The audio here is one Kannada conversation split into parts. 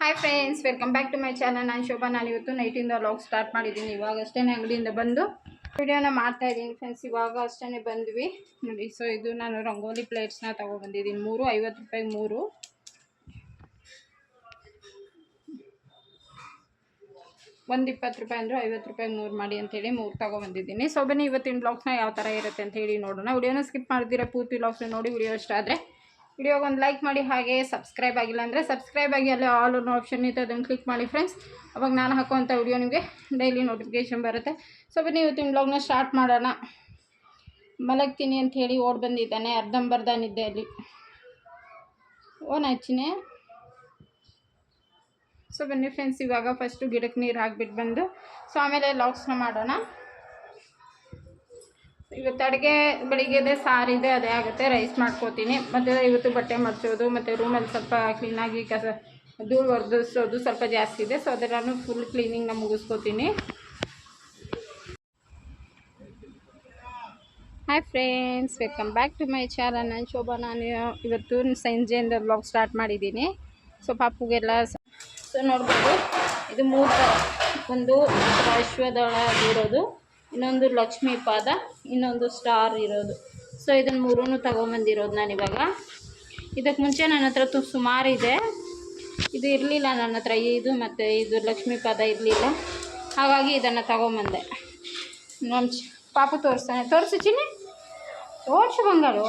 Hi friends welcome back to my channel ನಾನು ಶೋಭಾ ನಾನು ಇವತ್ತು ನೈಟಿಂದ ಲಾಗ್ ಸ್ಟಾರ್ಟ್ ಮಾಡಿದ್ದೀನಿ. ಇವಾಗ ಅಷ್ಟೇ ಅಂಗಡಿಯಿಂದ ಬಂದು ವಿಡಿಯೋನ ಮಾಡ್ತಾ ಇದ್ದೀನಿ ಫ್ರೆಂಡ್ಸ್ ಇವಾಗ ಅಷ್ಟೇ ಬಂದ್ವಿ. ನೋಡಿ ಸೊ ಇದು ನಾನು ರಂಗೋಲಿ ಪ್ಲೇಟ್ಸ್ನ ತೊಗೊಬಂದಿದ್ದೀನಿ ಮೂರು, ಐವತ್ತು ರೂಪಾಯಿಗೆ ಮೂರು. ಒಂದು ಇಪ್ಪತ್ತು ರೂಪಾಯಿ ಅಂದರೆ ಐವತ್ತು ರೂಪಾಯಿ ಮೂರು ಮಾಡಿ ಅಂತೇಳಿ ಮೂರು ತೊಗೊಬಂದಿದ್ದೀನಿ. ಸೊ ಬನ್ನಿ, ಇವತ್ತಿನ ಬ್ಲಾಗ್ಸ್ನ ಯಾವ ಥರ ಇರುತ್ತೆ ಅಂತ ಹೇಳಿ ನೋಡೋಣ. ವಿಡಿಯೋನ ಸ್ಕಿಪ್ ಮಾಡ್ತೀರಾ ಪೂರ್ತಿ ಬ್ಲಾಗ್ಸ್ನ ನೋಡಿ, ವಿಡಿಯೋ ಇಷ್ಟ ಆದರೆ ವಿಡಿಯೋಗೆ ಒಂದು ಲೈಕ್ ಮಾಡಿ, ಹಾಗೆ ಸಬ್ಸ್ಕ್ರೈಬ್ ಆಗಿಲ್ಲ ಅಂದರೆ ಸಬ್ಸ್ಕ್ರೈಬ್ ಆಗಿ ಅಲ್ಲಿ ಆಲ್ ಅನ್ನೋ ಆಪ್ಷನ್ ಇತ್ತು ಅದನ್ನು ಕ್ಲಿಕ್ ಮಾಡಿ ಫ್ರೆಂಡ್ಸ್ ಅವಾಗ ನಾನು ಹಾಕುವಂಥ ವಿಡಿಯೋ ನಿಮಗೆ ಡೈಲಿ ನೋಟಿಫಿಕೇಷನ್ ಬರುತ್ತೆ. ಸೊ ಬನ್ನಿ, ಇವತ್ತಿನ ಬ್ಲಾಗ್ನ ಸ್ಟಾರ್ಟ್ ಮಾಡೋಣ. ಮಲಗ್ತೀನಿ ಅಂತ ಹೇಳಿ ಓಡ್ ಬಂದಿದ್ದಾನೆ, ಅರ್ಧಂಬರ್ಧ ನಿದ್ದೆ ಅಲ್ಲಿ ಓನ್ ಹಚ್ಚಿನೇ? ಸೊ ಬನ್ನಿ ಫ್ರೆಂಡ್ಸ್ ಇವಾಗ ಫಸ್ಟು ಗಿಡಕ್ಕೆ ನೀರು ಹಾಕ್ಬಿಟ್ಟು ಬಂದು ಸೊ ಆಮೇಲೆ ಲಾಕ್ಸ್ನ ಮಾಡೋಣ. ಇವತ್ತು ಅಡುಗೆ ಬೆಳಿಗ್ಗೆದೆ ಸಾರಿದೆ ಅದೇ ಆಗುತ್ತೆ. ರೈಸ್ ಮಾಡ್ಕೋತೀನಿ. ಮತ್ತು ಇವತ್ತು ಬಟ್ಟೆ ಮಡಿಸೋದು ಮತ್ತು ರೂಮಲ್ಲಿ ಸ್ವಲ್ಪ ಕ್ಲೀನಾಗಿ ಕಸ ಧೂಳು ಒರೆದಿಸೋದು ಸ್ವಲ್ಪ ಜಾಸ್ತಿ ಇದೆ. ಸೊ ಅದನ್ನು ಫುಲ್ ಕ್ಲೀನಿಂಗ್ನ ಮುಗಿಸ್ಕೋತೀನಿ. Hi friends welcome back to my channel ನಾನು ಶೋಭಾ, ನಾನು ಇವತ್ತು ಸಂಜೆಯಿಂದ ಬ್ಲಾಗ್ ಸ್ಟಾರ್ಟ್ ಮಾಡಿದ್ದೀನಿ. ಸೊ ಪಾಪುಗೆಲ್ಲ ಸೊ ನೋಡ್ಬೋದು, ಇದು ಮೂರು ಥರ ಒಂದು ಅಶ್ವದಳ ಇರೋದು, ಇನ್ನೊಂದು ಲಕ್ಷ್ಮೀ ಪಾದ, ಇನ್ನೊಂದು ಸ್ಟಾರ್ ಇರೋದು. ಸೊ ಇದನ್ನು ಮೂರೂ ತೊಗೊಂಬಂದಿರೋದು ನಾನು ಇವಾಗ. ಇದಕ್ಕೆ ಮುಂಚೆ ನನ್ನ ಹತ್ರ ತು ಸುಮಾರಿದೆ ಇದೆ. ಇರಲಿಲ್ಲ ನನ್ನ ಹತ್ರ, ಇದು ಮತ್ತು ಇದು ಲಕ್ಷ್ಮೀ ಪಾದ ಇರಲಿಲ್ಲ. ಹಾಗಾಗಿ ಇದನ್ನು ತಗೊಂಬಂದೆ. ನಮ್ಮ ಪಾಪು ತೋರಿಸ್ತಾನೆ. ತೋರಿಸು ಚಿನ್ನಿ. ತೋರ್ಸು ಬಂಗಾರು.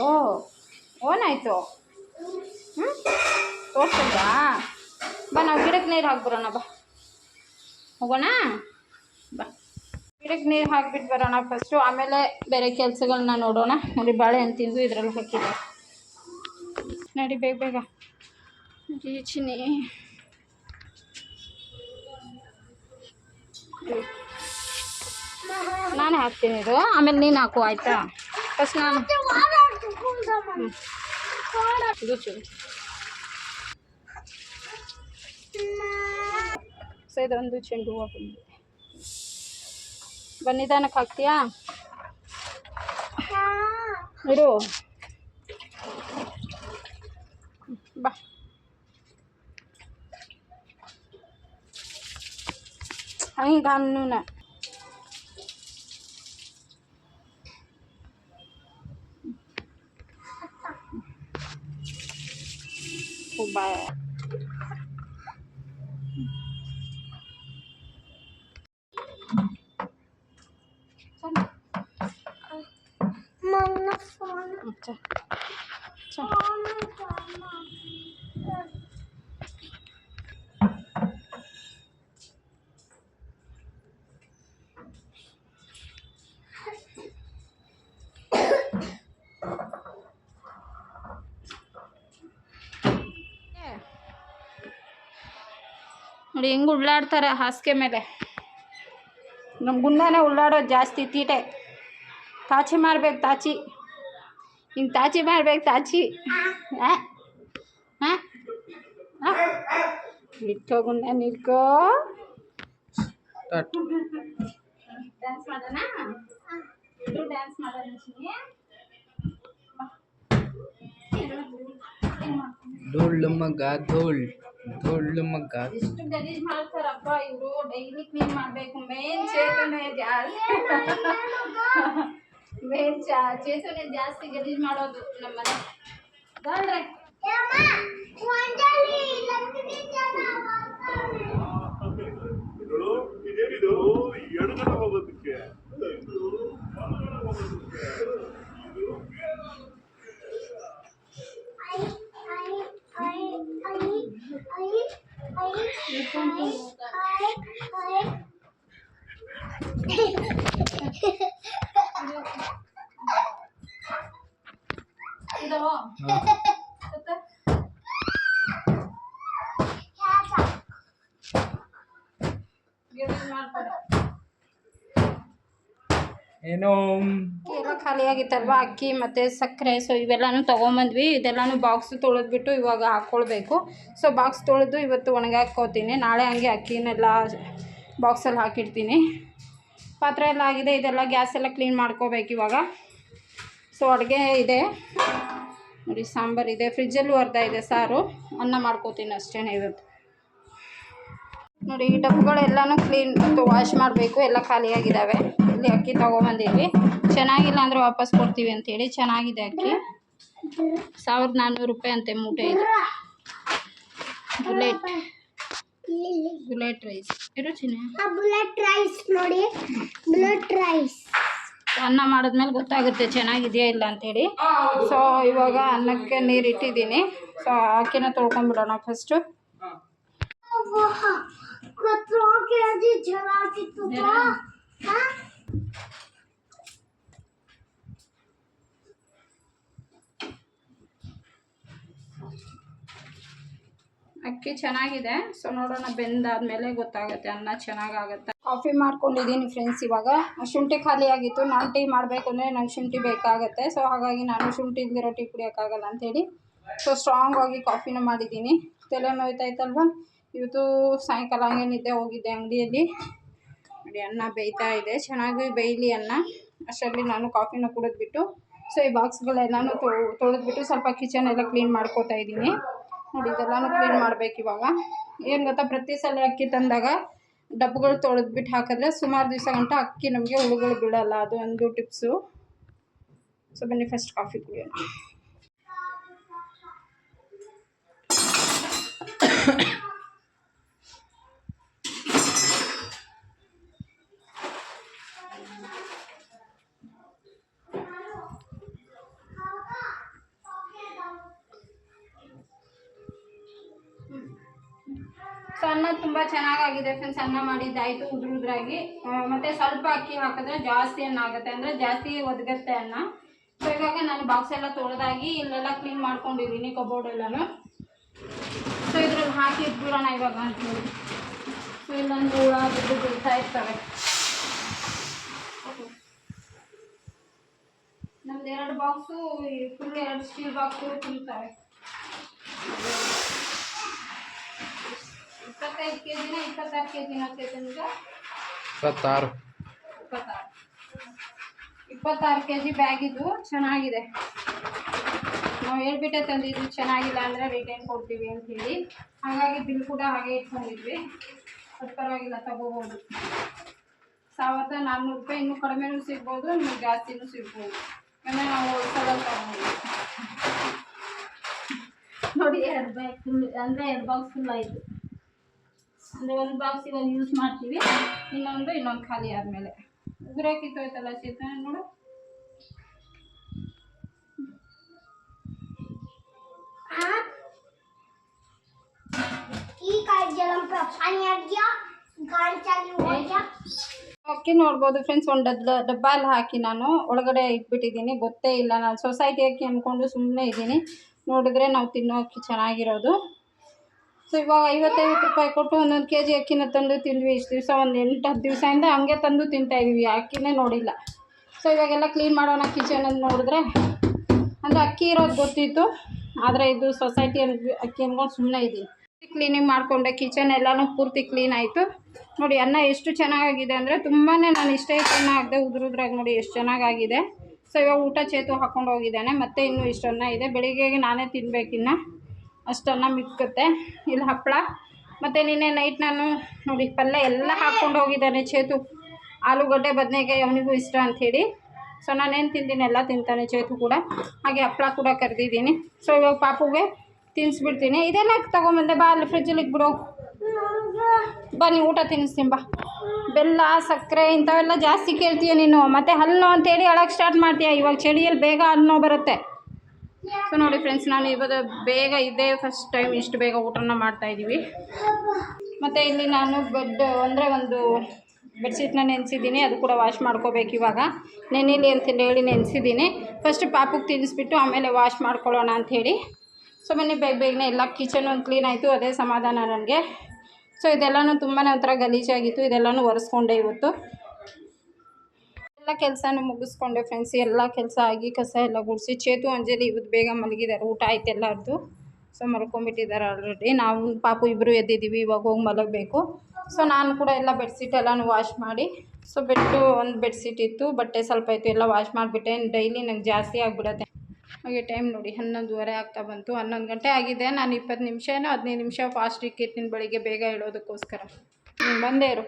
ಓನಾಯಿತು ಹ್ಞೂ ತೋರ್ಸಲ್ವಾ? ಬಾ ನಾವು ಗಿಡಕ್ಕೆ ನೀರು ಹಾಕ್ಬರೋಣ ಬಾ ಹೋಗೋಣ ಬಾ ಗಿಡಕ್ಕೆ ನೀರು ಹಾಕ್ಬಿಟ್ಟು ಬರೋಣ ಫಸ್ಟು ಆಮೇಲೆ ಬೇರೆ ಕೆಲಸಗಳನ್ನ ನೋಡೋಣ ನೋಡಿ ಬಾಳೆಹಣ್ಣು ತಿಂದು ಇದರಲ್ಲಿ ಹಾಕಿದೆ ನಡಿ ಬೇಗ ಬೇಗ ನಡಿ ಚಿನ್ನಿ ನಾನು ಹಾಕ್ತೀನಿ ಇದು ಆಮೇಲೆ ನೀನು ಹಾಕು ಆಯಿತಾ ಫಸ್ಟ್ ನಾನು ಹ್ಮ್. ಇದು ಚೂರು ಸೊ ಇದೊಂದು ಚೆಂಡು ಹೂವು ಬಂದಿದೆ ಬನ್ನಿದಾನಕ್ಕೆ ಹಾಕ್ತೀಯಾ ಇರು ಬಾ ಹಂಗೆ ಅನ್ನೂನ ಬಾ ನೋಡಿ ಹೆಂಗೆ ಉಳ್ಳಾಡ್ತಾರೆ ಹಾಸಿಗೆ ಮೇಲೆ. ನಮ್ಮ ಗುಂಡನೇ ಉಳ್ಳಾಡೋದು ಜಾಸ್ತಿ ತೀಟೆ. ತಾಚಿ ಮಾಡ್ಬೇಕು ತಾಚಿ. ಹಿಂಗೆ ತಾಚಿ ಮಾಡ್ಬೇಕು ತಾಚಿ ಹಾಂ ಹಾಂ ಇಟ್ಕೋ ಗುಂಡ ನಿಲ್ಕೋ ಡ್ಯಾನ್ಸ್ ಮಾಡೋಣ ಡ್ಯಾನ್ಸ್ ಮಾಡೋಣ ಚಿನ್ನಿ? ಡೋಳ್ಳು ಮಗ ಧೋಳ್ ಡೋಳ್ಳು ಮಗ ಎಷ್ಟು ಗಲೀಜ್ ಮಾಡ್ತಾರಪ್ಪ ಇವರು ಡೈಲಿ ಕ್ಲೀನ್ ಮಾಡಬೇಕು ಮೇನ್ ಚೇತನೆ ಜಾಸ್ತಿ ಮೇನ್ ಚಾ ಚೇತನೆ ಜಾಸ್ತಿ ಗಲೀಜ್ ಮಾಡೋದು ನಮ್ಮನೆ. ಬರ್ರಿ ಇದು ಇದೇನಿದು? ಎಡಗಡೆ ಹೋಗೋದಕ್ಕೆ. ಇದು ಏನೋ ಎಲ್ಲ ಖಾಲಿಯಾಗಿತ್ತಲ್ವ ಅಕ್ಕಿ ಮತ್ತು ಸಕ್ಕರೆ ಸೊ ಇವೆಲ್ಲನೂ ತೊಗೊಂಬಂದ್ವಿ. ಇದೆಲ್ಲಾನು ಬಾಕ್ಸ್ ತೊಳೆದ್ಬಿಟ್ಟು ಇವಾಗ ಹಾಕ್ಕೊಳ್ಬೇಕು ಸೊ ಬಾಕ್ಸ್ ತೊಳೆದು ಇವತ್ತು ಒಣಗಾಕೋತೀನಿ ನಾಳೆ ಹಂಗೆ ಅಕ್ಕಿನೆಲ್ಲ ಬಾಕ್ಸಲ್ಲಿ ಹಾಕಿರ್ತೀನಿ ಪಾತ್ರೆ ಎಲ್ಲ ಆಗಿದೆ. ಇದೆಲ್ಲ ಗ್ಯಾಸ್ ಎಲ್ಲ ಕ್ಲೀನ್ ಮಾಡ್ಕೋಬೇಕು ಇವಾಗ. ಸೊ ಅಡುಗೆ ಇದೆ. ನೋಡಿ, ಸಾಂಬಾರು ಇದೆ. ಫ್ರಿಜ್ಜಲ್ಲೂ ಅರ್ಧ ಇದೆ ಸಾರು. ಅನ್ನ ಮಾಡ್ಕೋತೀನಿ ಅಷ್ಟೇ ಇವತ್ತು ನೋಡಿ, ಈ ಡಬ್ಬುಗಳೆಲ್ಲನೂ ಕ್ಲೀನ್ ಮತ್ತು ವಾಶ್ ಮಾಡಬೇಕು. ಎಲ್ಲ ಖಾಲಿಯಾಗಿದ್ದಾವೆ. ಇಲ್ಲಿ ಅಕ್ಕಿ ತೊಗೊಂಬಂದೀವಿ ಚೆನ್ನಾಗಿಲ್ಲ ಅಂದರೆ ವಾಪಸ್ ಕೊಡ್ತೀವಿ ಅಂತೇಳಿ. ಚೆನ್ನಾಗಿದೆ ಅಕ್ಕಿ. ಸಾವಿರದ ನಾನ್ನೂರು ರೂಪಾಯಿ ಅಂತೆ ಮೂಟೆ ಇದು. ಬುಲೆಟ್. Bullet rice. ಇರೋ ಚಿನ್ನ ಬುಲೆಟ್ ರೈಸ್ ನೋಡಿ. Bullet rice. ಅನ್ನ ಮಾಡಿದ್ಮೇಲೆ ಗೊತ್ತಾಗುತ್ತೆ ಚೆನ್ನಾಗಿದೆಯಾ ಇಲ್ಲ ಅಂತೇಳಿ. ಸೊ ಇವಾಗ ಅನ್ನಕ್ಕೆ ನೀರು ಇಟ್ಟಿದ್ದೀನಿ ಸೊ ಅಕ್ಕಿನ ತೊಳ್ಕೊಂಡ್ಬಿಡೋಣ ಫಸ್ಟು ಅಕ್ಕಿ ಚೆನ್ನಾಗಿದೆ. ಸೊ ನೋಡೋಣ ಬೆಂದಾದ್ಮೇಲೆ ಗೊತ್ತಾಗುತ್ತೆ ಅನ್ನ ಚೆನ್ನಾಗಾಗುತ್ತೆ? ಕಾಫಿ ಮಾಡ್ಕೊಂಡಿದ್ದೀನಿ ಫ್ರೆಂಡ್ಸ್ ಇವಾಗ. ಶುಂಠಿ ಖಾಲಿ ಆಗಿತ್ತು. ನಾನು ಟೀ ಮಾಡಬೇಕು ಅಂದರೆ ನಂಗೆ ಶುಂಠಿ ಬೇಕಾಗುತ್ತೆ. ಸೊ ಹಾಗಾಗಿ ನಾನು ಶುಂಠಿ ಇಲ್ದಿರೋ ಟೀ ಕುಡಿಯೋಕ್ಕಾಗಲ್ಲ ಅಂಥೇಳಿ ಸೊ ಸ್ಟ್ರಾಂಗ್ ಆಗಿ ಕಾಫಿನ ಮಾಡಿದ್ದೀನಿ. ತಲೆ ನೋಯ್ತಾಯ್ತಲ್ವ? ಇವತ್ತು ಸಾಯಂಕಾಲ ಹಂಗೆ ನಿದ್ದೆ ಹೋಗಿದ್ದೆ ಅಂಗಡಿಯಲ್ಲಿ. ನೋಡಿ, ಅನ್ನ ಬೇಯ್ತಾ ಇದೆ. ಚೆನ್ನಾಗಿ ಬೇಯಲಿ ಅನ್ನ. ಅಷ್ಟರಲ್ಲಿ ನಾನು ಕಾಫಿನ ಕುಡಿದ್ಬಿಟ್ಟು ಸೊ ಈ ಬಾಕ್ಸ್ಗಳೆಲ್ಲನೂ ತೊಳೆದ್ಬಿಟ್ಟು ಸ್ವಲ್ಪ ಕಿಚನ್ ಎಲ್ಲ ಕ್ಲೀನ್ ಮಾಡ್ಕೋತಾ ಇದ್ದೀನಿ. ನೋಡಿ, ಇದೆಲ್ಲನೂ ಕ್ಲೀನ್ ಮಾಡಬೇಕು ಇವಾಗ. ಏನು ಗೊತ್ತಾ, ಪ್ರತಿ ಸಲ ಅಕ್ಕಿ ತಂದಾಗ ಡಬ್ಬಗಳು ತೊಳೆದ್ಬಿಟ್ಟು ಹಾಕಿದ್ರೆ ಸುಮಾರು ದಿವಸ ಗಂಟ ಅಕ್ಕಿ ನಮಗೆ ಹುಳುಗಳು ಬೀಳಲ್ಲ. ಅದು ಒಂದು ಟಿಪ್ಸು. ಸೊ ಬನ್ನಿ ಫಸ್ಟ್ ಕಾಫಿ ಕುಡಿಯೋಣ. ಅನ್ನ ತುಂಬ ಚೆನ್ನಾಗಾಗಿದೆ ಫ್ರೆಂಡ್ಸ್ ಅನ್ನ ಮಾಡಿದ್ದಾಯಿತು ಉದ್ರ ಉದ್ರಾಗಿ. ಮತ್ತೆ ಸ್ವಲ್ಪ ಅಕ್ಕಿ ಹಾಕಿದ್ರೆ ಜಾಸ್ತಿ ಅನ್ನ ಆಗುತ್ತೆ. ಅಂದರೆ ಜಾಸ್ತಿ ಒದಗತ್ತೆ ಅನ್ನ. ಸೊ ಇವಾಗ ನಾನು ಬಾಕ್ಸ್ ಎಲ್ಲ ತೊಳೆದಾಗಿ ಇಲ್ಲೆಲ್ಲ ಕ್ಲೀನ್ ಮಾಡ್ಕೊಂಡಿದ್ದೀನಿ ಕಬೋರ್ಡ್ ಎಲ್ಲನೂ. ಸೊ ಇದ್ರಲ್ಲಿ ಹಾಕಿ ಇಟ್ಬಿಡೋಣ ಇವಾಗ ಅಂತೇಳಿ ಸೊ ಇಲ್ಲೊಂದು ಹುಳ ಬಿದ್ದು ಬೀಳ್ತಾ ಇರ್ತವೆ. ನಮ್ದು ಎರಡು ಬಾಕ್ಸು ಫುಲ್ ಎರಡು ಸ್ಟೀಲ್ ಬಾಕ್ಸು ತುಂಬ್ತವೆ ಇಪ್ಪತ್ತೈದು ಕೆ ಜಿನ ಇಪ್ಪತ್ತಾರು ಕೆ ಜಿನ ಚೇತನ್ಗ ಇಪ್ಪತ್ತಾರು. ಇಪ್ಪತ್ತಾರು. ಇಪ್ಪತ್ತಾರು ಕೆ ಜಿ ಬ್ಯಾಗ್ ಇದು ಚೆನ್ನಾಗಿದೆ. ನಾವು ಹೇಳ್ಬಿಟ್ಟೆ ತಂದಿದ್ವಿ ಚೆನ್ನಾಗಿಲ್ಲ ಅಂದರೆ ರಿಟರ್ನ್ ಕೊಡ್ತೀವಿ ಅಂತ ಹೇಳಿ. ಹಾಗಾಗಿ ಬಿಲ್ ಕೂಡ ಹಾಗೆ ಇಟ್ಕೊಂಡಿದ್ವಿ. ಅದು ಪರವಾಗಿಲ್ಲ ತಗೋಬೋದು. ಸಾವಿರದ ನಾನ್ನೂರು ರೂಪಾಯಿ ಇನ್ನೂ ಕಡಿಮೆನೂ ಸಿಗ್ಬೋದು ಇನ್ನೂ ಜಾಸ್ತಿನೂ ಸಿಗ್ಬೋದು. ಯಾಕಂದರೆ ನಾವು ಹೋಲ್ಸೇಲಲ್ಲಿ ತಗೋಬೋದು. ನೋಡಿ ಎರಡು ಬ್ಯಾಗ್ ಫುಲ್ ಅಂದರೆ ಎರಡು ಬಾಕ್ಸ್ ಫುಲ್ ಆಯಿತು. ಅಂದರೆ ಒಂದು ಬಾಕ್ಸ್ ಇವಾಗ ಯೂಸ್ ಮಾಡ್ತೀವಿ. ಇನ್ನೊಂದು ಇನ್ನೊಂದು ಖಾಲಿ ಆದಮೇಲೆ. ಉಗುರೇ ಹೋಯ್ತಲ್ಲ ಚೇತನ ನೋಡು. ಅಕ್ಕಿ ನೋಡ್ಬೋದು ಫ್ರೆಂಡ್ಸ್ ಒಂದು ಡಬ್ಬ ಡಬ್ಬ ಅಲ್ಲಿ ಹಾಕಿ ನಾನು. ಒಳಗಡೆ ಇಟ್ಬಿಟ್ಟಿದ್ದೀನಿ. ಗೊತ್ತೇ ಇಲ್ಲ. ನಾನು ಸೊಸೈಟಿ ಅಕ್ಕಿ ಅಂದ್ಕೊಂಡು ಸುಮ್ಮನೆ ಇದ್ದೀನಿ. ನೋಡಿದ್ರೆ ನಾವು ತಿನ್ನೋ ಅಕ್ಕಿ ಚೆನ್ನಾಗಿರೋದು. ಸೊ, ಇವಾಗ ಐವತ್ತೈವತ್ತು ರೂಪಾಯಿ ಕೊಟ್ಟು ಒಂದೊಂದು ಕೆ ಜಿ ಅಕ್ಕಿನ ತಂದು ತಿಂದ್ವಿ. ಇಷ್ಟು ದಿವಸ, ಒಂದು ಎಂಟು, ಹತ್ತು ದಿವಸದಿಂದ ಹಂಗೆ ತಂದು ತಿಂತಾ ಇದೀವಿ. ಅಕ್ಕಿನೇ ನೋಡಿಲ್ಲ. ಸೊ, ಇವಾಗೆಲ್ಲ ಕ್ಲೀನ್ ಮಾಡೋಣ ಕಿಚನ್ ಅಂತ ನೋಡಿದ್ರೆ. ಅಂದರೆ ಅಕ್ಕಿ ಇರೋದು ಗೊತ್ತಿತ್ತು. ಆದರೆ ಇದು ಸೊಸೈಟಿ ಅಕ್ಕಿ ಅಂದ್ಕೊಂಡು ಸುಮ್ಮನೆ ಇದ್ದೀನಿ ಕ್ಲೀನಿಂಗ್ ಮಾಡಿಕೊಂಡೆ. ಕಿಚನ್ ಎಲ್ಲನೂ ಪೂರ್ತಿ ಕ್ಲೀನ್ ಆಯಿತು. ನೋಡಿ, ಅನ್ನ ಎಷ್ಟು ಚೆನ್ನಾಗಿದೆ ಅಂದರೆ ತುಂಬಾ ನಾನು ಇಷ್ಟೇ ಅನ್ನ ಆಗದೆ ಉದ್ರುದ್ರಾಗಿ ನೋಡಿ ಎಷ್ಟು ಚೆನ್ನಾಗಾಗಿದೆ. ಸೊ, ಇವಾಗ ಊಟ ಚೇತು ಹಾಕೊಂಡು ಹೋಗಿದ್ದಾನೆ. ಮತ್ತೆ ಇನ್ನೂ ಇಷ್ಟನ್ನ ಇದೆ. ಬೆಳಿಗ್ಗೆಗೆ ನಾನೇ ತಿನ್ಬೇಕಿನ್ನ. ಅಷ್ಟನ್ನ ಮಿಕ್ಕುತ್ತೆ. ಇಲ್ಲಿ ಹಪ್ಪಳ. ಮತ್ತು ನಿನ್ನೆ ನೈಟ್ ನಾನು ನೋಡಿ, ಪಲ್ಯ ಎಲ್ಲ ಹಾಕ್ಕೊಂಡು ಹೋಗಿದ್ದಾನೆ ಚೇತು. ಆಲೂಗಡ್ಡೆ, ಬದನೆಕಾಯಿ ಅವನಿಗೂ ಇಷ್ಟ ಅಂಥೇಳಿ. ಸೊ ನಾನೇನು ತಿಂತೀನಿ ಎಲ್ಲ ತಿಂತಾನೆ ಚೇತು ಕೂಡ. ಹಾಗೆ ಹಪ್ಪಳ ಕೂಡ ಕರೆದಿದ್ದೀನಿ. ಸೊ ಇವಾಗ ಪಾಪುಗೆ ತಿನ್ನಿಸ್ಬಿಡ್ತೀನಿ ಇದೇನ ತೊಗೊಂಬಂದೆ? ಬಾ, ಅಲ್ಲಿ ಫ್ರಿಜ್ಜಲ್ಲಿ ಇಟ್ಬಿಡು. ಬನ್ನಿ ನೀವು ಊಟ ತಿನ್ನಿಸ್ತೀನಿ ಬಾ. ಬೆಲ್ಲ, ಸಕ್ಕರೆ ಇಂಥವೆಲ್ಲ ಜಾಸ್ತಿ ಕೇಳ್ತೀಯ ನೀನು. ಮತ್ತು ಹಲ್ಲು ಅಂತೇಳಿ ಅಳಕ್ಕೆ ಸ್ಟಾರ್ಟ್ ಮಾಡ್ತೀಯ? ಇವಾಗ ಚಳಿಯಲ್ಲಿ ಬೇಗ ಹಲ್ಲು ಬರುತ್ತೆ. ಸೊ ನೋಡಿ ಫ್ರೆಂಡ್ಸ್ ನಾನು ಇವಾಗ ಬೇಗ ಇದೇ. ಫಸ್ಟ್ ಟೈಮ್ ಇಷ್ಟು ಬೇಗ ಊಟನ ಮಾಡ್ತಾಯಿದ್ದೀವಿ ಮತ್ತು ಇಲ್ಲಿ ನಾನು ಬೆಡ್ ಅಂದರೆ ಒಂದು ಬೆಡ್ಶೀಟ್ನ ನೆನೆಸಿದ್ದೀನಿ. ಅದು ಕೂಡ ವಾಶ್ ಮಾಡ್ಕೋಬೇಕು ಇವಾಗ. ನೆನೀಲಿ ಅಂತ ಹೇಳಿ ನೆನೆಸಿದ್ದೀನಿ. ಫಸ್ಟ್ ಪಾಪುಗೆ ತಿನ್ನಿಸ್ಬಿಟ್ಟು ಆಮೇಲೆ ವಾಶ್ ಮಾಡ್ಕೊಳ್ಳೋಣ ಅಂಥೇಳಿ ಸೊ ಬನ್ನಿ, ಬೇಗ ಬೇಗನೆ ಎಲ್ಲ ಕಿಚನ್ ಒಂದು ಕ್ಲೀನ್ ಆಯಿತು. ಅದೇ ಸಮಾಧಾನ ನನಗೆ. ಸೊ ಇದೆಲ್ಲನೂ ತುಂಬಾ ಒಂಥರ ಗಲೀಜಾಗಿತ್ತು. ಇದೆಲ್ಲನೂ ಒರೆಸ್ಕೊಂಡೆ ಇವತ್ತು. ಎಲ್ಲ ಕೆಲಸನೂ ಮುಗಿಸ್ಕೊಂಡೆ ಫ್ರೆಂಡ್ಸ್ ಎಲ್ಲ ಕೆಲಸ ಆಗಿ ಕಸ ಎಲ್ಲ ಗುಡಿಸಿ, ಚೇತು, ಅಂಜಲಿ ಇವತ್ತು ಬೇಗ ಮಲಗಿದ್ದಾರೆ ಊಟ ಆಯ್ತು ಎಲ್ಲರದ್ದು ಸೊ ಮಲ್ಕೊಂಬಿಟ್ಟಿದ್ದಾರೆ ಆಲ್ರೆಡಿ ನಾವು, ಪಾಪು ಇಬ್ಬರು ಎದ್ದಿದ್ದೀವಿ, ಇವಾಗ ಹೋಗಿ ಮಲಗಬೇಕು. ಸೊ ನಾನು ಕೂಡ ಎಲ್ಲ ಬೆಡ್ಶೀಟ್ ಎಲ್ಲನೂ ವಾಶ್ ಮಾಡಿ ಸೊ ಬೆಟ್ಟು ಒಂದು ಬೆಡ್ಶೀಟ್ ಇತ್ತು, ಬಟ್ಟೆ ಸ್ವಲ್ಪ ಇತ್ತು, ಎಲ್ಲ ವಾಶ್ ಮಾಡಿಬಿಟ್ಟೆ. ಡೈಲಿ ನಂಗೆ ಜಾಸ್ತಿ ಆಗಿಬಿಡತ್ತೆ. ಹಾಗೆ ಟೈಮ್ ನೋಡಿ, ಹನ್ನೊಂದುವರೆ ಆಗ್ತಾ ಬಂತು, ಹನ್ನೊಂದು ಗಂಟೆ ಆಗಿದೆ. ನಾನು ಇಪ್ಪತ್ತು ನಿಮಿಷ ಏನೋ ಹದಿನೈದು ನಿಮಿಷ ಫಾಸ್ಟ್ ಇಕ್ಕಿರ್ತೀನಿ ಬೆಳಿಗ್ಗೆ, ಬೇಗ ಹೇಳೋದಕ್ಕೋಸ್ಕರ ಬಂದೇ ಇರು.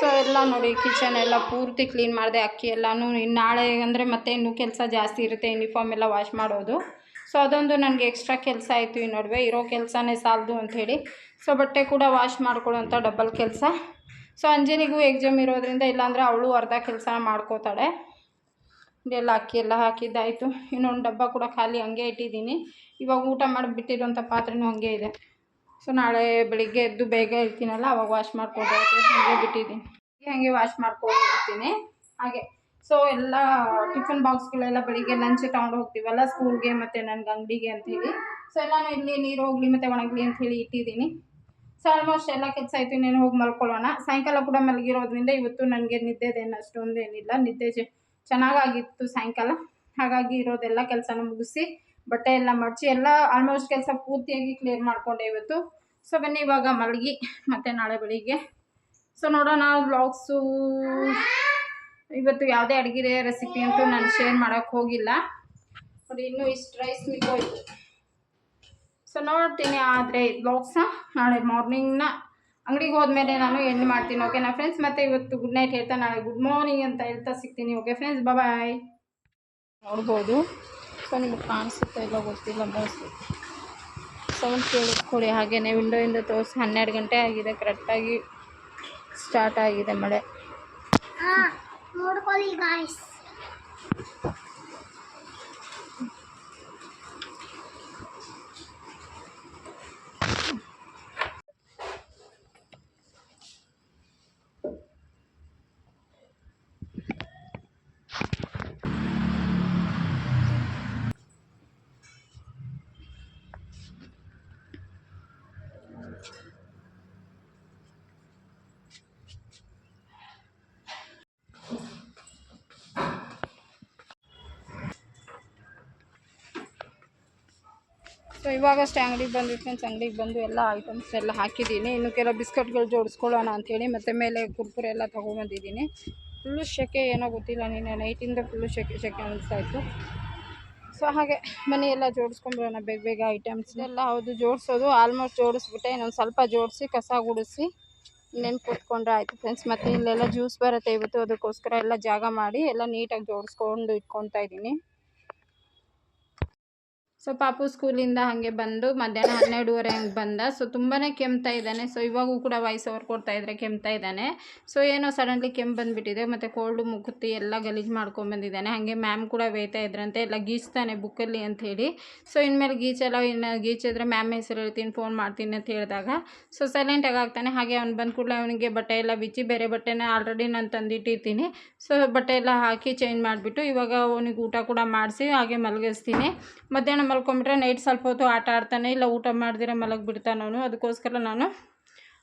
ಸೊ ಎಲ್ಲ ನೋಡಿ ಕಿಚನ್ ಎಲ್ಲ ಪೂರ್ತಿ ಕ್ಲೀನ್ ಮಾಡಿದೆ, ಅಕ್ಕಿ ಎಲ್ಲನೂ. ಇನ್ನು ನಾಳೆ ಅಂದರೆ ಮತ್ತೆ ಇನ್ನೂ ಕೆಲಸ ಜಾಸ್ತಿ ಇರುತ್ತೆ ಯೂನಿಫಾರ್ಮ್ ಎಲ್ಲ ವಾಶ್ ಮಾಡೋದು. ಸೊ ಅದೊಂದು ನನಗೆ ಎಕ್ಸ್ಟ್ರಾ ಕೆಲಸ ಆಯಿತು ಈ ನಡುವೆ. ಇರೋ ಕೆಲಸನೇ ಸಾಲದು ಅಂಥೇಳಿ ಸೊ ಬಟ್ಟೆ ಕೂಡ ವಾಶ್ ಮಾಡ್ಕೊಳ್ಳೋಂಥ ಡಬಲ್ ಕೆಲಸ. ಸೊ ಅಂಜನಿಗೂ ಎಕ್ಸಾಮ್ ಇರೋದ್ರಿಂದ ಇಲ್ಲಾಂದರೆ ಅವಳು ಅರ್ಧ ಕೆಲಸ ಮಾಡ್ಕೋತಾಳೆ. ಇದೆಲ್ಲ ಅಕ್ಕಿ ಎಲ್ಲ ಹಾಕಿದ್ದಾಯಿತು. ಇನ್ನೊಂದು ಡಬ್ಬ ಕೂಡ ಖಾಲಿ ಹಂಗೆ ಇಟ್ಟಿದ್ದೀನಿ. ಇವಾಗ ಊಟ ಮಾಡಿಬಿಟ್ಟಿರೋಂಥ ಪಾತ್ರೆನೂ ಹಂಗೆ ಇದೆ. ಸೊ ನಾಳೆ ಬೆಳಿಗ್ಗೆ ಎದ್ದು ಬೇಗ ಇರ್ತೀನಲ್ಲ, ಅವಾಗ ವಾಶ್ ಮಾಡ್ಕೊಂಡು ಹಾಗೆ ಬಿಟ್ಟಿದ್ದೀನಿ. ಹಾಗೆ ವಾಶ್ ಮಾಡ್ಕೊಂಡು ಮಾಡ್ಕೊಂಡಿರ್ತೀನಿ ಹಾಗೆ. ಸೊ ಎಲ್ಲ ಟಿಫನ್ ಬಾಕ್ಸ್ಗಳೆಲ್ಲ ಬೆಳಿಗ್ಗೆ ಲಂಚ್ ತಗೊಂಡು ಹೋಗ್ತೀವಲ್ಲ ಸ್ಕೂಲ್ಗೆ ಮತ್ತು ನನ್ಗೆ ಅಂಗಡಿಗೆ ಅಂಥೇಳಿ ಸೊ ಎಲ್ಲನೂ ಇಲ್ಲಿ ನೀರು, ಹೋಗಲಿ ಮತ್ತು ಒಣಗಲಿ ಅಂಥೇಳಿ ಇಟ್ಟಿದ್ದೀನಿ. ಸೊ ಆಲ್ಮೋಸ್ಟ್ ಎಲ್ಲ ಕೆಲಸ ಆಯಿತು ಇನ್ನೇನು ಹೋಗಿ ಮಲ್ಕೊಳ್ಳೋಣ. ಸಾಯಂಕಾಲ ಕೂಡ ಮಲಗಿರೋದ್ರಿಂದ ಇವತ್ತು ನನಗೆ ನಿದ್ದೆದೇನು ಅಷ್ಟೊಂದು ಏನಿಲ್ಲ ನಿದ್ದೆ ಚೆನ್ನಾಗಾಗಿತ್ತು ಸಾಯಂಕಾಲ. ಹಾಗಾಗಿ ಇರೋದೆಲ್ಲ ಕೆಲಸನ ಮುಗಿಸಿ ಬಟ್ಟೆ ಎಲ್ಲ ಮಡಚಿ ಎಲ್ಲ ಆಲ್ಮೋಸ್ಟ್ ಕೆಲಸ ಪೂರ್ತಿಯಾಗಿ ಕ್ಲಿಯರ್ ಮಾಡಿಕೊಂಡೆ ಇವತ್ತು. ಸೊ ಬನ್ನಿ ಇವಾಗ ಮಲಗಿ, ಮತ್ತೆ ನಾಳೆ ಬೆಳಿಗ್ಗೆ. ಸೊ ನೋಡೋಣ ಬ್ಲಾಗ್ಸು ಇವತ್ತು ಯಾವುದೇ ಅಡುಗೆ ರೆಸಿಪಿ ಅಂತೂ ನಾನು ಶೇರ್ ಮಾಡೋಕ್ಕೆ ಹೋಗಿಲ್ಲ. ನೋಡಿ, ಇನ್ನೂ ಇಷ್ಟು ರೈಸ್ ಮಿಕ್ಕೋಯ್ತು ಸೊ ನೋಡ್ತೀನಿ ಆದರೆ ಬ್ಲಾಗ್ಸ್ನ ನಾಳೆ ಮಾರ್ನಿಂಗ್ನ ಅಂಗಡಿಗೆ ಹೋದ್ಮೇಲೆ ನಾನು ಎಂಡ್ ಮಾಡ್ತೀನಿ ಓಕೆನಾ ಫ್ರೆಂಡ್ಸ್ ಮತ್ತೆ ಇವತ್ತು ಗುಡ್ ನೈಟ್ ಹೇಳ್ತಾ ನಾಳೆ ಗುಡ್ ಮಾರ್ನಿಂಗ್ ಅಂತ ಹೇಳ್ತಾ ಸಿಗ್ತೀನಿ ಓಕೆ ಫ್ರೆಂಡ್ಸ್ ಬಾಯ್ ನೋಡ್ಬೋದು. ಸೊ ನಿಮಗೆ ಕಾಣಿಸುತ್ತೆ ಇಲ್ಲ ಗೊತ್ತಿಲ್ಲ ಮೋಸ್ಟ್ಲಿ ಸೌಂಡ್ ಕೇಳಿಸ್ಕೊಳ್ಳಿ ಹಾಗೆಯೇ ವಿಂಡೋಯಿಂದ ತೋರಿಸಿ ಹನ್ನೆರಡು ಗಂಟೆ ಆಗಿದೆ ಕರೆಕ್ಟಾಗಿ ಸ್ಟಾರ್ಟ್ ಆಗಿದೆ ಮಳೆ. ನೋಡ್ಕೊಳ್ಳಿ ಸೊ ಇವಾಗಷ್ಟೇ ಅಂಗಡಿಗೆ ಬಂದು ಫ್ರೆಂಡ್ಸ್ ಅಂಗಡಿಗೆ ಬಂದು ಎಲ್ಲ ಐಟಮ್ಸ್ ಎಲ್ಲ ಹಾಕಿದ್ದೀನಿ. ಇನ್ನು ಕೆಲವು ಬಿಸ್ಕಟ್ಗಳು ಜೋಡಿಸ್ಕೊಳ್ಳೋಣ ಅಂಥೇಳಿ ಮತ್ತು ಮೇಲೆ ಕುರ್ಕುರೆ ಎಲ್ಲ ತೊಗೊಂಡ್ಬಂದಿದ್ದೀನಿ ಫುಲ್ಲು ಶೆಕೆ ಏನೋ ಗೊತ್ತಿಲ್ಲ, ನಿನ್ನೆ ನೈಟಿಂದ ಫುಲ್ಲು ಶೆಕೆ ಸೆಕೆ ಅನಿಸ್ತಾ ಇತ್ತು. ಸೊ ಹಾಗೆ ಮನೆಯೆಲ್ಲ ಜೋಡಿಸ್ಕೊಂಡ್ಬಿಡೋಣ ಬೇಗ ಬೇಗ ಐಟಮ್ಸ್ ಎಲ್ಲ ಹೌದು, ಜೋಡಿಸೋದು. ಆಲ್ಮೋಸ್ಟ್ ಜೋಡಿಸ್ಬಿಟ್ಟೆ, ಇನ್ನೊಂದು ಸ್ವಲ್ಪ ಜೋಡಿಸಿ, ಕಸ ಗುಡಿಸಿ ಇನ್ನೇನು ಕೂತ್ಕೊಂಡ್ರೆ ಆಯಿತು ಫ್ರೆಂಡ್ಸ್ ಮತ್ತು ಇಲ್ಲೆಲ್ಲ ಜ್ಯೂಸ್ ಬರುತ್ತೆ ಇವತ್ತು, ಅದಕ್ಕೋಸ್ಕರ ಎಲ್ಲ ಜಾಗ ಮಾಡಿ ಎಲ್ಲ ನೀಟಾಗಿ ಜೋಡಿಸ್ಕೊಂಡು ಇಟ್ಕೊತಾ ಇದ್ದೀನಿ. ಸೊ ಪಾಪು ಸ್ಕೂಲಿಂದ ಹಾಗೆ ಬಂದು ಮಧ್ಯಾಹ್ನ ಹನ್ನೆರಡುವರೆ ಹಂಗೆ ಬಂದ. ಸೊ ತುಂಬಾ ಕೆಮ್ತಾ ಇದ್ದಾನೆ. ಸೊ ಇವಾಗೂ ಕೂಡ ವಾಯ್ಸ್ ಓವರ್ ಕೊಡ್ತಾ ಇದ್ರೆ ಕೆಮ್ತಾ ಇದ್ದಾನೆ. ಸೊ ಏನೋ ಸಡನ್ಲಿ ಕೆಮ್ಮು ಬಂದುಬಿಟ್ಟಿದೆ. ಮತ್ತು ಕೋಲ್ಡು ಮುಕ್ಕುತ್ತಿ ಎಲ್ಲ ಗಲೀಜು ಮಾಡ್ಕೊಂಬಂದಿದ್ದಾನೆ ಹಾಗೆ ಮ್ಯಾಮ್ ಕೂಡ ವೇಯ್ತಾ ಇದ್ರಂತೆ. ಎಲ್ಲ ಗೀಚ್ತಾನೆ ಬುಕ್ಕಲ್ಲಿ ಅಂಥೇಳಿ ಸೊ ಇನ್ಮೇಲೆ ಗೀಚೆಲ್ಲ, ಇನ್ನು ಗೀಚಿದ್ರೆ ಮ್ಯಾಮ್ ಹೆಸರು ಹೇಳ್ತೀನಿ ಫೋನ್ ಮಾಡ್ತೀನಿ ಅಂತ ಹೇಳಿದಾಗ. ಸೊ ಸೈಲೆಂಟಾಗಿ ಆಗ್ತಾನೆ. ಹಾಗೆ ಅವ್ನು ಬಂದ ಕೂಡಲೇ ಅವನಿಗೆ ಬಟ್ಟೆ ಎಲ್ಲ ಬಿಚ್ಚಿ, ಬೇರೆ ಬಟ್ಟೆನ ಆಲ್ರೆಡಿ ನಾನು ತಂದಿಟ್ಟಿರ್ತೀನಿ. ಸೊ ಬಟ್ಟೆ ಎಲ್ಲ ಹಾಕಿ ಚೇಂಜ್ ಮಾಡಿಬಿಟ್ಟು ಇವಾಗ ಅವನಿಗೆ ಊಟ ಕೂಡ ಮಾಡಿಸಿ, ಹಾಗೆ ಮಲಗಿಸ್ತೀನಿ. ಮಧ್ಯಾಹ್ನ ಮಲ್ಕೊಂಬಿಟ್ರೆ ನೈಟ್ ಸ್ವಲ್ಪ ಹೊತ್ತು ಆಟ ಆಡ್ತಾನೆ, ಇಲ್ಲ ಊಟ ಮಾಡಿದ್ರೆ ಮಲಗಿಬಿಡ್ತಾನೆ ಅವನು. ಅದಕ್ಕೋಸ್ಕರ ನಾನು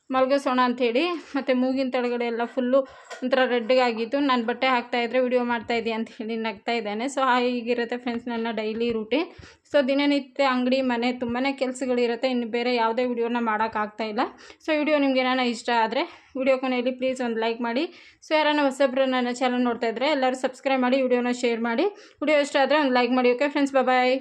ಮಲಗಿಸೋಣ ಅಂಥೇಳಿ, ಮತ್ತು ಮೂಗಿನ ತಳಗಡೆ ಎಲ್ಲ ಫುಲ್ಲು ಒಂಥರ ರೆಡ್ಗಾಗಿತ್ತು ನಾನು ಬಟ್ಟೆ ಹಾಕ್ತಾಯಿದ್ರೆ ವಿಡಿಯೋ ಮಾಡ್ತಾಯಿದ್ದೆ ಅಂತ ಹೇಳಿ ನಗ್ತಾ ಇದ್ದಾನೆ. ಸೊ ಹೀಗಿರುತ್ತೆ ಫ್ರೆಂಡ್ಸ್ ನನ್ನ ಡೈಲಿ ರೂಟೀನ್ ಸೊ ದಿನನಿತ್ಯ ಅಂಗಡಿ, ಮನೆ ತುಂಬಾ ಕೆಲಸಗಳಿರುತ್ತೆ. ಇನ್ನು ಬೇರೆ ಯಾವುದೇ ವಿಡಿಯೋನ ಮಾಡೋಕ್ಕಾಗ್ತಾಯಿಲ್ಲ ಸೊ ವಿಡಿಯೋ ನಿಮ್ಗೆ ಏನಾರ ಇಷ್ಟ ಆದರೆ ವಿಡಿಯೋ ಕೊನೆಯಲ್ಲಿ ಪ್ಲೀಸ್ ಒಂದು ಲೈಕ್ ಮಾಡಿ. ಸೊ ಯಾರನ್ನ ಹೊಸಬ್ರು ನನ್ನ ಚಾನಲ್ ನೋಡ್ತಾಯಿದ್ರೆ ಎಲ್ಲರೂ ಸಬ್ಸ್ಕ್ರೈಬ್ ಮಾಡಿ ವಿಡಿಯೋನ ಶೇರ್ ಮಾಡಿ. ವಿಡಿಯೋ ಇಷ್ಟ ಆದರೆ ಒಂದು ಲೈಕ್ ಮಾಡಿ ಓಕೆ ಫ್ರೆಂಡ್ಸ್ ಬಾಯ್